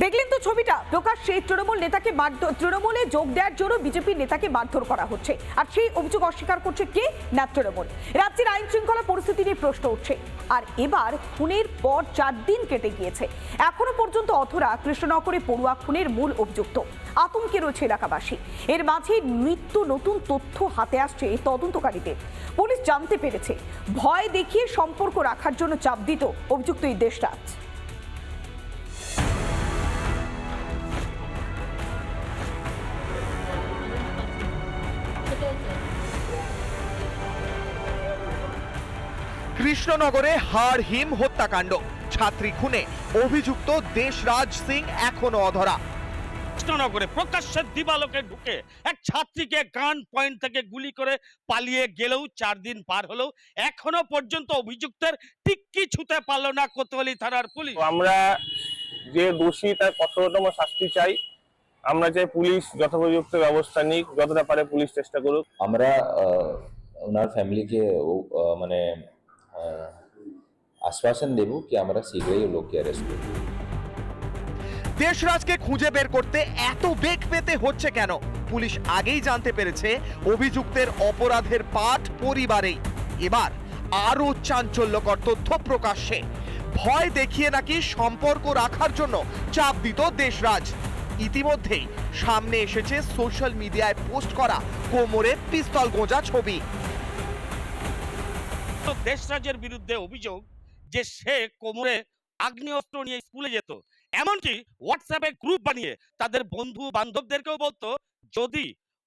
দেখলেন তো ছবিটা। প্রকাশ্যে তৃণমূল নেতাকে তৃণমূলে যোগ দেওয়ার জন্য বিজেপির নেতাকে মারধর করা হচ্ছে। আর সেই অভিযোগ অস্বীকার করছে কে? না, তৃণমূল। রাজ্যের আইন শৃঙ্খলা পরিস্থিতি নিয়ে প্রশ্ন উঠছে। আর এবার খুনের পর চার দিন কেটে গিয়েছে। এখনও পর্যন্ত অথরা কৃষ্ণনগরে পড়ুয়া খুনের মূল অভিযুক্ত। আতঙ্কে রয়েছে এলাকাবাসী। এর মাঝে নিত্য নতুন তথ্য হাতে আসছে এই তদন্তকারীদের। পুলিশ জানতে পেরেছে। ভয় দেখিয়ে সম্পর্ক রাখার জন্য চাপ দিত অভিযুক্ত এই দেশরাজ। কৃষ্ণনগরে হাড় হিম হত্যাকাণ্ড। ছাত্রী খুনে। অভিযুক্ত দেশরাজ সিং এখনও অধরা। কৃষ্ণনগরে প্রকাশ্যে দিবালোকে ঢুকে এক ছাত্রীকে গান পয়েন্ট থেকে গুলি করে পালিয়ে গেলেও চার দিন পার হলেও এখনও পর্যন্ত অভিযুক্তের টিক্কি ছুতে পারল না কোতোয়ালি থানার পুলিশ। আমরা যে দোষী তার কঠোরতম শাস্তি চাই। আমরা চাই পুলিশ যথোপযুক্ত ব্যবস্থা নিক যতটা পারে পুলিশ চেষ্টা করুক। আমরা আহ, ওনার ফ্যামিলিকে মানে আশ্বাসন দেব কি আমরা শীঘ্রই লোককে অ্যারেস্ট করব। দেশরাজকে খুঁজে বের করতে এত বেগ পেতে হচ্ছে কেন? পুলিশ আগেই জানতে পেরেছে অভিযুক্তের অপরাধের পাঠ পরিবারেই। এবার আরও চাঞ্চল্যকর তথ্য প্রকাশ্যে। ভয় দেখিয়ে নাকি সম্পর্ক রাখার জন্য চাপ দিত দেশরাজ। ইতিমধ্যেই সামনে এসেছে সোশ্যাল মিডিয়ায় পোস্ট করা কোমরে পিস্তল গোঁজা ছবি। তো দেশরাজের বিরুদ্ধে অভিযোগ যে সে কোমরে আগ্নেয়াস্ত্র নিয়ে স্কুলে যেত। এমনকি হোয়াটসঅ্যাপে গ্রুপ বানিয়ে তাদের বন্ধু বান্ধবদেরকেও বলতো, যদি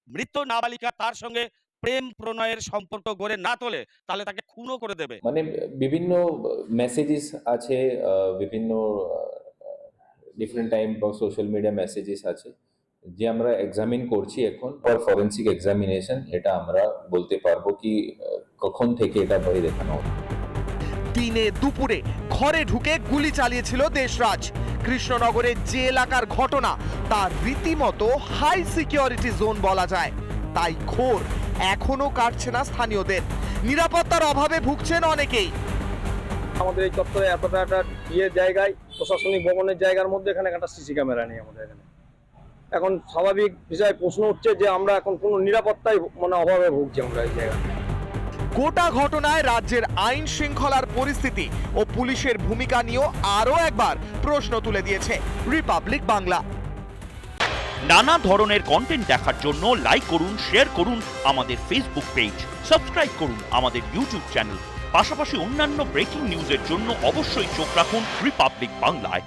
মৃত নাবালিকা তার সঙ্গে প্রেম প্রণয়ের সম্পর্ক গড়ে না তোলে, তাহলে তাকে খুনও করে দেবে। মানে বিভিন্ন মেসেজেস আছে বিভিন্ন different time social media messages আছে। যে আমরা এক্সামিন করছি এখন ফর ফরেন্সিক এক্সামিনেশন এটা আমরা বলতে পারব কি কখন থেকে এটা ভয় দেখানো দিনে দুপুরে ঘরে ঢুকে গুলি চালিয়েছিল দেশরাজ। কৃষ্ণনগরে যে এলাকার ঘটনা তার রীতিমতো হাই সিকিউরিটি জোন বলা যায়। তাই ঘোর এখনও কাটছে না স্থানীয়দের। নিরাপত্তার অভাবে ভুগছেন অনেকেই। আমাদের এই চত্বরে এতটা একটা ইয়ে জায়গায় প্রশাসনিক ভবনের জায়গার মধ্যে এখানে একটা সিসি ক্যামেরা নেই আমাদের এখানে। এখন স্বাভাবিক বিষয় প্রশ্ন উঠছে যে আমরা এখন কোনো নিরাপত্তায় মানে অভাবে ভুগছি আমরা এই জায়গায়। গোটা ঘটনায় রাজ্যের আইন শৃঙ্খলার পরিস্থিতি ও পুলিশের ভূমিকা নিয়েও আরও একবার প্রশ্ন তুলে দিয়েছে রিপাবলিক বাংলা। নানা ধরনের কন্টেন্ট দেখার জন্য লাইক করুন শেয়ার করুন আমাদের ফেসবুক পেজ সাবস্ক্রাইব করুন আমাদের ইউটিউব চ্যানেল পাশাপাশি অন্যান্য ব্রেকিং নিউজের জন্য অবশ্যই চোখ রাখুন রিপাবলিক বাংলায়।